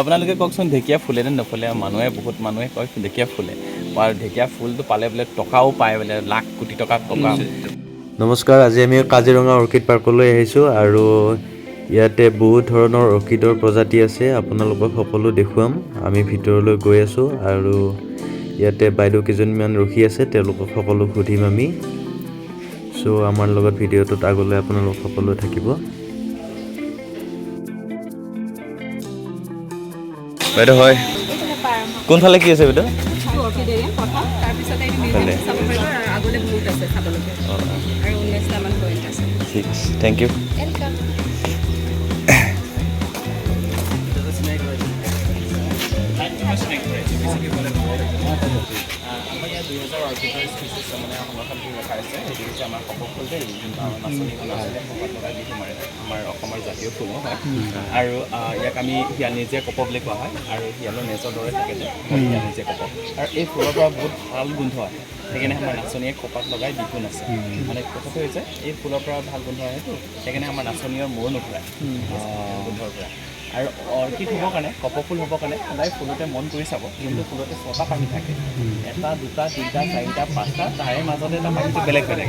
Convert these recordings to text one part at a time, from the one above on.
আপোনালোকে কওকচোন ঢেকীয়া ফুলে নে নুফুলে? মানুহে বহুত মানুহে কয় ঢেকীয়া ফুলে। আৰু ঢেকীয়া ফুলটো পালে বোলে টকাও পায় বোলে লাখ কোটি টকা টকা। নমস্কাৰ আজি আমি কাজিৰঙা অৰ্কিড পাৰ্কলৈ আহিছোঁ আৰু ইয়াতে বহুত ধৰণৰ অৰ্কিডৰ প্ৰজাতি আছে আপোনালোকক সকলো দেখুৱাম। আমি ভিতৰলৈ গৈ আছোঁ আৰু ইয়াতে বাইদেউ কেইজনীমান ৰখি আছে তেওঁলোকক সকলো সুধিম আমি। চ' আমাৰ লগত ভিডিঅ'টোত আগলৈ আপোনালোক সকলো থাকিব। বাইদেউ হয়। কোনফালে কি আছে বাইদেউ ঠিক থেংক তাৰপিছতে আমাৰ ইয়াত দুই হাজাৰ অৰ্কিডৰ স্পিচিছ মানে সংৰক্ষণ কৰি ৰখা হৈছে সেইটো হৈছে আমাৰ কপৌ ফুল দেই যোনটো আমাৰ নাচনি ফুল আছিলে কপাত লগাই বিহু মাৰে আমাৰ অসমৰ জাতীয় ফুলো হয় আৰু আহ, ইয়াক আমি শিয়ালনেজীয়া কপৌ বুলি কোৱা হয় আৰু শিয়ালৰ নেজৰ দৰে থাকে যে শিয়ালনেজীয়া কপৌ। আৰু এই ফুলৰ পৰা বহুত ভাল গোন্ধ হয় সেইকাৰণে আমাৰ নাচনীয়ে কপাত লগাই বিহু নাচে। মানে কথাটো হৈছে এই ফুলৰ পৰা ভাল গোন্ধ আহেতো সেইকাৰণে আমাৰ নাচনীৰ মূৰ নুফুৰাই গোন্ধৰ পৰা। আৰু অৰ্কিড হ'বৰ কাৰণে কপৌ ফুল হ'বৰ কাৰণে সদায় ফুলতে মন কৰি চাব যোনটো ফুলতে ছটা পাখি থাকে। এটা দুটা তিনিটা চাৰিটা পাঁচটা তাৰে মাজতে এটা পাখিটো বেলেগ বেলেগ।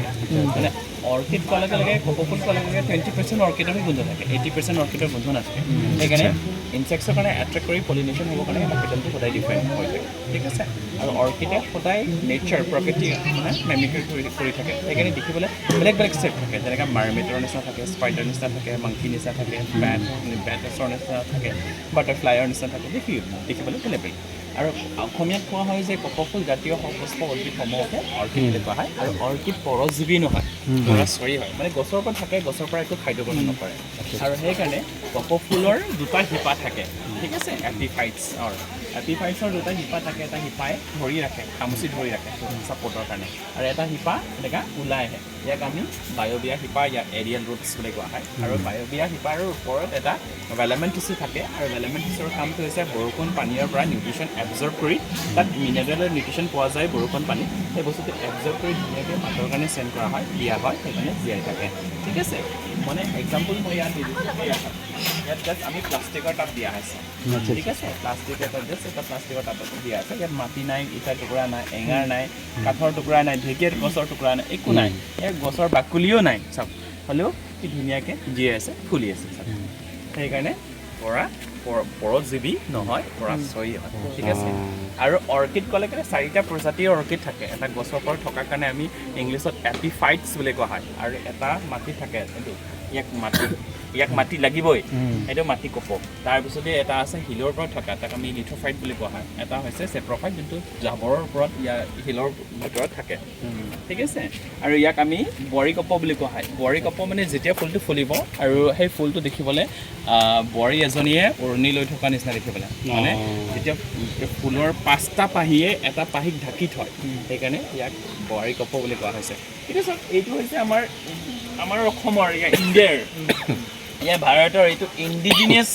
মানে অৰ্কিড কোৱাৰ লগে কপৌ ফুল কোৱাৰ লগে টুৱেণ্টি পাৰ্চেণ্ট অৰ্কিডৰহে গোন্ধ থাকে এইটি পাৰ্চেণ্ট অৰ্কিডৰ গোন্ধ নাথাকে। সেইকাৰণে ইনচেক্টছৰ কাৰণে এট্ৰেক্ট কৰি পলিনেশ্যন হ'বৰ কাৰণে এটা পেটেলটো সদায় ডিফাৰেণ্ট হৈ থাকে ঠিক আছে? আৰু অৰ্কিডে সদায় নেচাৰ প্ৰকৃতি মানে মেমিক্ৰি কৰি কৰি থাকে। সেইকাৰণে দেখিবলৈ বেলেগ বেলেগ ষ্টেপ থাকে যেনেকৈ মাৰ্মেটৰ নিচিনা থাকে স্পাইডাৰ নিচিনা থাকে মাংকি নিচিনা থাকে বেট বেটছৰ নিচিনা থাকে বাটাৰফ্লাইৰ নিচিনা থাকে দেখি দেখিবলৈ বেলেগ বেলেগ। আৰু অসমীয়াত কোৱা হয় যে কপৌফুল জাতীয় সপুষ্প উদ্ভিদসমূহকে অৰ্কিড বুলি কোৱা হয়। আৰু অৰ্কিড পৰজীৱী নহয় পৰাচৰী হয়। মানে গছৰ পৰা থাকে, গছৰ পৰা একো খাদ্য গ্ৰহণ নকৰে। আৰু সেইকাৰণে কপৌফুলৰ দুটা শিপা থাকে। ঠিক আছে? এপিফাইটছৰ এপিফাইটছৰ দুটা শিপা থাকে এটা শিপাই ধৰি ৰাখে খামুচি ধৰি ৰাখে ছাপৰ্টৰ কাৰণে। আৰু এটা শিপা এনেকা ওলাই আহে। ইয়াক আমি বায়'বিয়া শিপা ইয়াক এৰিয়েল ৰুটছ বুলি কোৱা হয়। আৰু বায়'বিয়া শিপাৰ ওপৰত এটা ভেলেমেণ্ট টিচু থাকে। আৰু ভেলেমেণ্ট টিচুৰ কামটো হৈছে বৰষুণ পানীৰ পৰা নিউট্ৰিশ্যন এবজৰ্ব কৰি তাত মিনাৰেলৰ নিউট্ৰিশ্যন পোৱা যায় বৰষুণ পানী সেই বস্তুটো এবজৰ্ব কৰি ধুনীয়াকৈ মাতৰ কাৰণে চেণ্ড কৰা হয় দিয়া হয় সেইকাৰণে জীয়াই থাকে। ঠিক আছে? মানে এক্সাম্পল মই ইয়াত দি দিছোঁ এয়া হয়। ইয়াত জাষ্ট আমি প্লাষ্টিকৰ টাব দিয়া হৈছে ঠিক আছে? প্লাষ্টিক এটা জাষ্ট এটা প্লাষ্টিকৰ টাব দিয়া আছে। ইয়াত মাটি নাই ইটাৰ টুকুৰা নাই এঙাৰ নাই কাঠৰ টুকুৰা নাই ঢেকীয়াৰ গছৰ টুকুৰা নাই একো নাই। ইয়াৰ গছৰ বাকলিও নাই। চাওক হ'লেও কি ধুনীয়াকৈ জীয়াই আছে ফুলি আছে। চাওক সেইকাৰণে পৰা পৰ- পৰজীৱী নহয় পৰাচয়ী হয়। ঠিক আছে। আৰু অৰ্কিড ক'লে কেনে চাৰিটা প্ৰজাতিৰ অৰ্কিড থাকে। এটা গছৰ ওপৰত থকাৰ কাৰণে আমি ইংলিছত এপিফাইটছ বুলি কোৱা হয়। আৰু এটা মাটি থাকে এইটো ইয়াক মাটি ইয়াক মাটি লাগিবই। এইটো মাটি কপৌ। তাৰপিছতে এটা আছে শিলৰ ওপৰত থকা তাক আমি লিথোফাইট বুলি কোৱা হয়। এটা হৈছে চেপ্ৰফাইট যোনটো জাবৰৰ ওপৰত ইয়াৰ শিলৰ ভিতৰত থাকে। ঠিক আছে? আৰু ইয়াক আমি বোৱাৰী কপৌ বুলি কোৱা হয়। বোৱাৰী কপৌ মানে যেতিয়া ফুলটো ফুলিব আৰু সেই ফুলটো দেখিবলৈ বোৱাৰী এজনীয়ে উৰণি লৈ থকা নিচিনা দেখিবলৈ। মানে যেতিয়া ফুলৰ পাঁচটা পাহিয়ে এটা পাহিক ঢাকি থয় সেইকাৰণে ইয়াক বোৱাৰী কপৌ বুলি কোৱা হৈছে। এতিয়া চাওক এইটো হৈছে আমাৰ আমাৰ অসমৰ ইণ্ডিয়াৰ ইয়াৰ ভাৰতৰ এইটো ইণ্ডিজিনিয়াছ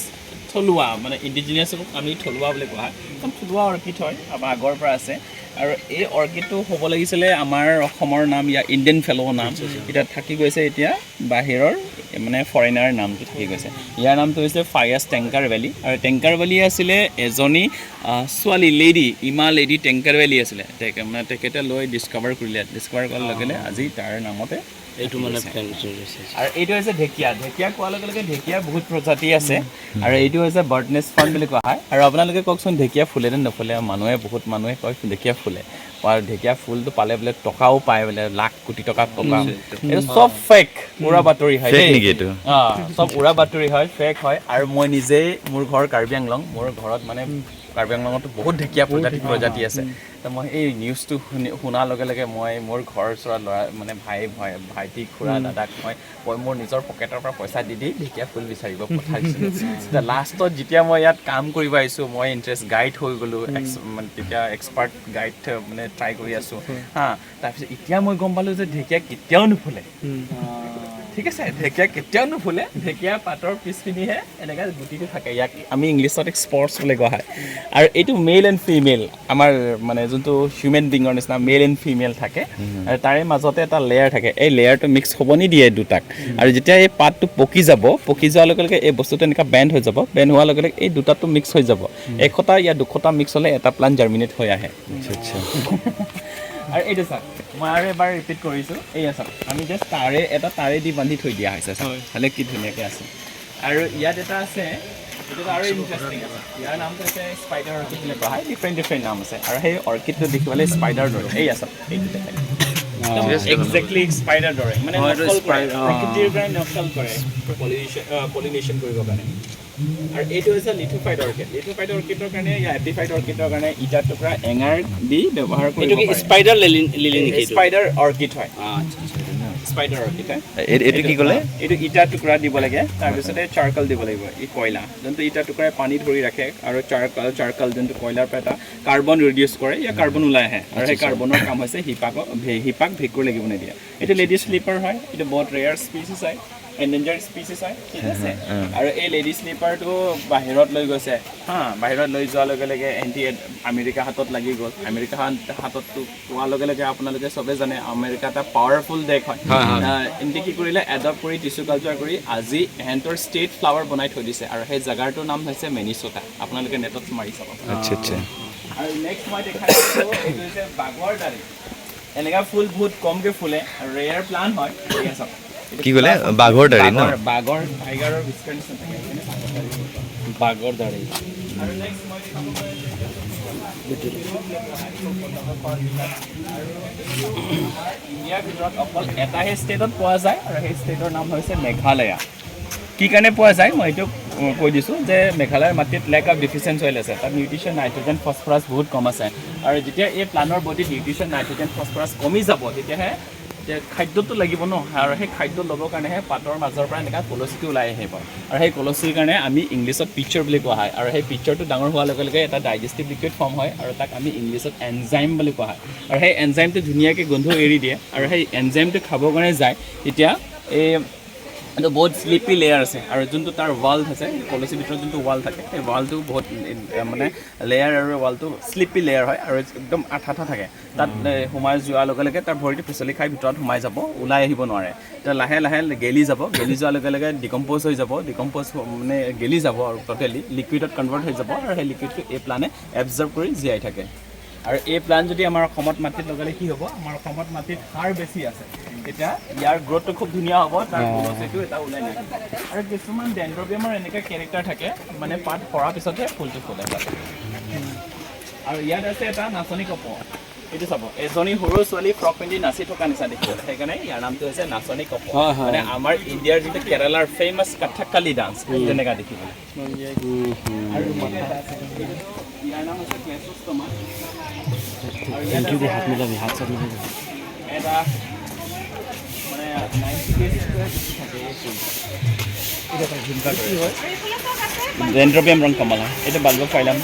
থলুৱা মানে ইণ্ডিজিনিয়াছক আমি থলুৱা বুলি কোৱা হয়। একদম থলুৱা অৰ্কিড হয় আমাৰ আগৰ পৰা আছে। আৰু এই অৰ্কিডটো হ'ব লাগিছিলে আমাৰ অসমৰ নাম ইয়াৰ ইণ্ডিয়ান ফেল' নাম। এতিয়া থাকি গৈছে এতিয়া বাহিৰৰ মানে ফৰেনাৰ নামটো থাকি গৈছে। ইয়াৰ নামটো হৈছে ফায়াছ টেংকাৰ ভেলী আৰু টেংকাৰ ভেলী আছিলে এজনী ছোৱালী লেডি ইমা লেডি টেংকাৰ ভেলী আছিলে। মানে তেখেতে লৈ ডিছকভাৰ কৰিলে ডিছকভাৰ কৰাৰ লগে লগে আজি তাৰ নামতে এইটো মানে আৰু এইটো হৈছে ঢেকীয়া। ঢেকীয়া কোৱাৰ লগে লগে ঢেকীয়া বহুত প্ৰজাতি আছে। আৰু এইটো হৈছে বাৰ্ডনেছ ফাণ্ড বুলি কোৱা হয়। আৰু আপোনালোকে কওকচোন ঢেকীয়া ফুলে নে নুফুলে? মানুহে বহুত মানুহে কয় ঢেকীয়া ফুলে। আৰু ঢেকীয়া ফুলটো পালে বোলে টকাও পায় বোলে লাখ কোটি টকা টকা। এইটো চব ফেক উৰা বাতৰি হয় চব উৰা বাতৰি হয় ফেক হয়। আৰু মই নিজেই মোৰ ঘৰ কাৰ্বি আংলং মোৰ ঘৰত মানে কাৰ্বি আংলঙতো বহুত ঢেকীয়া প্ৰজাতি প্ৰজাতি আছে। তো মই এই নিউজটো শুনি শুনাৰ লগে লগে মই মোৰ ঘৰ চৰা ল'ৰা মানে ভাই ভাই ভাইটি খুৰা দাদাক মই মই মোৰ নিজৰ পকেটৰ পৰা পইচা দি দি ঢেকীয়া ফুল বিচাৰিব পঠাইছিলোঁ। লাষ্টত যেতিয়া মই ইয়াত কাম কৰিব আহিছোঁ মই ইণ্টাৰেষ্ট গাইড হৈ গ'লোঁ মানে তেতিয়া এক্সপাৰ্ট গাইড মানে ট্ৰাই কৰি আছোঁ। হা তাৰপিছত এতিয়া মই গম পালোঁ যে ঢেকীয়া কেতিয়াও নুফুলে। ঠিক আছে ঢেকীয়া কেতিয়াও নুফুলে ঢেকীয়া পাতৰ পিছপিনিহে এনেকৈ গুটিটো থাকে ইয়াক। আমি ইংলিছত স্পৰ্টছ বুলি কোৱা হয়। আৰু এইটো মেল এণ্ড ফিমেল আমাৰ মানে যোনটো হিউমেন বিঙৰ নিচিনা মেল এণ্ড ফিমেল থাকে আৰু তাৰে মাজতে এটা লেয়াৰ থাকে। এই লেয়াৰটো মিক্স হ'ব নিদিয়ে দুটাক। আৰু যেতিয়া এই পাতটো পকি যাব পকি যোৱাৰ লগে লগে এই বস্তুটো এনেকুৱা বেণ্ড হৈ যাব। বেণ্ড হোৱাৰ লগে লগে এই দুটাটো মিক্স হৈ যাব। এশটা ইয়াত দুশটা মিক্স হ'লে এটা প্লাণ্ট জাৰ্মিনেট হৈ আহে। আচ্ছা আচ্ছা। আৰু এইটো চাওক মই আৰু এবাৰ ৰিপিট কৰিছোঁ। এইয়া চাওক আমি জাষ্ট তাৰে এটা তাৰে দি বান্ধি থৈ দিয়া হৈছে চাওক ভালে কি ধুনীয়াকৈ আছে। আৰু ইয়াত এটা আছে এইটো আৰু ইণ্টাৰেষ্টিং আছে। ইয়াৰ নামটো হৈছে স্পাইডাৰ অৰ্কিড বুলি কোৱা হয় ডিফাৰেণ্ট ডিফাৰেণ্ট নাম আছে। আৰু সেই অৰ্কিডটো দেখিবলৈ স্পাইডাৰ দৰে। এইয়া চাওক এইটো দেখাই একজেক্টলি স্পাইডাৰ দৰে মানে নকল কৰে প্ৰকৃতিৰ কাৰণে নকল কৰে পলিনেশ্যন কৰিবৰ কাৰণে। আৰু এইটো হৈছে লিথোফাইড অৰ্কিড লিথোফাইড অৰ্কিডৰ কাৰণে ইয়া এপিফাইড অৰ্কিডৰ কাৰণে ইটাৰ টুকুৰা এঙাৰ দি ব্যৱহাৰ কৰিব এইটো কি পাৰে। স্পাইডাৰ লিলি নেকি? স্পাইডাৰ অৰ্কিড হয়। স্পাইডাৰ অৰ্কিড হয় এই- এইটো কি ক'লে? এইটো ইটা টুকুৰা দিব লাগে তাৰপিছতে চাৰ্কল দিব লাগিব ই কয়লা। যোনটো ইটা টুকুৰাই পানী ধৰি ৰাখে আৰু চাৰ্কল চাৰ্কল যোনটো কয়লাৰ পৰা এটা কাৰ্বন ৰিডিউচ কৰে ইয়াৰ কাৰ্বন ওলাই আহে। আৰু সেই কাৰ্বনৰ কাম হৈছে হিপাকক ভে- হিপাক ভেঁকুৰ লাগিব নিদিয়ে। এইটো লেডি শ্লিপাৰ হয় এইটো বহুত ৰেয়াৰ স্পিচিছ হয়। এণ্ডেঞ্জাৰ স্পিচিছ হয় ঠিক আছে? আৰু এই লেডি শ্লিপাৰটো বাহিৰত লৈ গৈছে। হা বাহিৰত লৈ যোৱাৰ লগে লগে এণ্টি আমেৰিকা হাতত লাগি গ'ল। আমেৰিকা হাত- পোৱাৰ লগে লগে আপোনালোকে চবে জানে আমেৰিকা এটা পাৱাৰফুল দেশ হয়। এণ্টি কি কৰিলে এডপ্ট কৰি টিচু কালচাৰ কৰি আজি এহেঁতৰ ষ্টেট ফ্লাৱাৰ বনাই থৈ দিছে। আৰু সেই জেগাটোৰ নাম হৈছে মেনিচোটা আপোনালোকে নেটত মাৰি চাব। আচ্ছা আচ্ছা। আৰু নেক্সট মই দেখাই দিছোঁ এইটো হৈছে বাগৰ দালি এনেকুৱা ফুল বহুত কমকৈ ফুলে আৰু ৰেয়াৰ প্লান হয়। ঠিক আছে। কি ক'লে? বাঘৰ দালি ন? মেঘালয়া। কি কাৰণে পোৱা যায়? মই এইটো কৈ দিছোঁ যে মেঘালয়ৰ মাটিত লেক অফ ডিফিচিয়েঞ্চ অইল আছে। তাত নিউট্ৰিশ্যন নাইট্ৰজেন ফচফৰাছ বহুত কম আছে। আৰু যেতিয়া এই প্লানৰ বডিত নিউট্ৰিশ্যন নাইট্ৰজেন ফচফৰাছ কমি যাব তেতিয়াহে যে খাদ্যটো লাগিব ন আৰু সেই খাদ্য ল'বৰ কাৰণেহে পাতৰ মাজৰ পৰা এনেকুৱা কলচীটো ওলাই আহিব আৰু সেই কলচীৰ কাৰণে আমি ইংলিছত পিকচাৰ বুলি কোৱা হয়। আৰু সেই পিকচাৰটো ডাঙৰ হোৱাৰ লগে লগে এটা ডাইজেষ্টিভ লিকুইড ফৰ্ম হয় আৰু তাক আমি ইংলিছত এনজাইম বুলি কোৱা হয়। আৰু সেই এনজাইমটো ধুনীয়াকৈ গোন্ধ এৰি দিয়ে আৰু সেই এনজাইমটো খাবৰ কাৰণে যায় তেতিয়া এই এইটো বহুত শ্লিপি লেয়াৰ আছে। আৰু যোনটো তাৰ ৱাল আছে কলচীৰ ভিতৰত যোনটো ৱাল থাকে, সেই ৱালটো বহুত মানে লেয়াৰ আৰু ৱালটো শ্লিপি লেয়াৰ হয় আৰু একদম আঠা আঠা থাকে। তাত সোমাই যোৱাৰ লগে লগে তাৰ ভৰিটো পিছলি খাই ভিতৰত সোমাই যাব, ওলাই আহিব নোৱাৰে। তেতিয়া লাহে লাহে গেলি যাব, গেলি যোৱাৰ লগে লগে ডিকম্প'জ হৈ যাব ডিকম্প'জ মানে গেলি যাব আৰু ট'টেলি লিকুইডত কনভাৰ্ট হৈ যাব আৰু সেই লিকুইডটো এই প্লানে এবজৰ্ভ কৰি জীয়াই থাকে। আৰু এই প্লান যদি আমাৰ অসমত মাটিত লগালে কি হ'ব? আমাৰ অসমত মাটিত সাৰ বেছি আছে। তেতিয়া ইয়াৰ গ্ৰ'থটো খুব ধুনীয়া হ'ব তাৰ কলচীটো এটা ওলাই নাহে আৰু কিছুমান ডেণ্ড্ৰবিয়ামৰ এনেকুৱা কেৰেক্টাৰ থাকে মানে পাত পৰাৰ পিছতহে ফুলটো ফুলে আৰু ইয়াত আছে এটা নাচনী কপ। এইটো চাব এজনী সৰু ছোৱালী ফ্ৰক পিন্ধি নাচি থকা নিচিনা দেখিব। সেইকাৰণে ইয়াৰ নামটো হৈছে নাচনী কপ। মানে আমাৰ ইণ্ডিয়াৰ যিটো কেৰালাৰ ফেমাছ কাথাকালি ডান্স তেনেকুৱা দেখিবলৈ আৰু ইয়াৰ নাম হৈছে আৰু ইয়াত চাত মিলাবি। এটা এইটো ডেনড্ৰবিয়াম ৰং কমলা এইটো বাল্ব ফাইলাম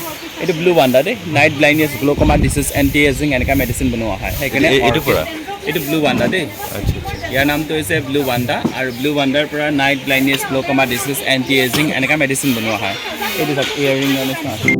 এইটো ব্লু ৱাণ্ডা দেই night blindness glaucoma disease anti ageing এনেকুৱা মেডিচিন বনোৱা হয় সেইকাৰণে এই- এইটোৰ পৰা? এইটো ব্লু ৱাণ্ডা দেই ইয়াৰ নামটো হৈছে ব্লু ৱাণ্ডা আৰু ব্লু ৱাণ্ডাৰ পৰা night blindness glaucoma disease anti ageing এনেকুৱা মেডিচিন বনোৱা হয় এইটো চাওক ইয়েৰিঙৰ নিচিনা আছে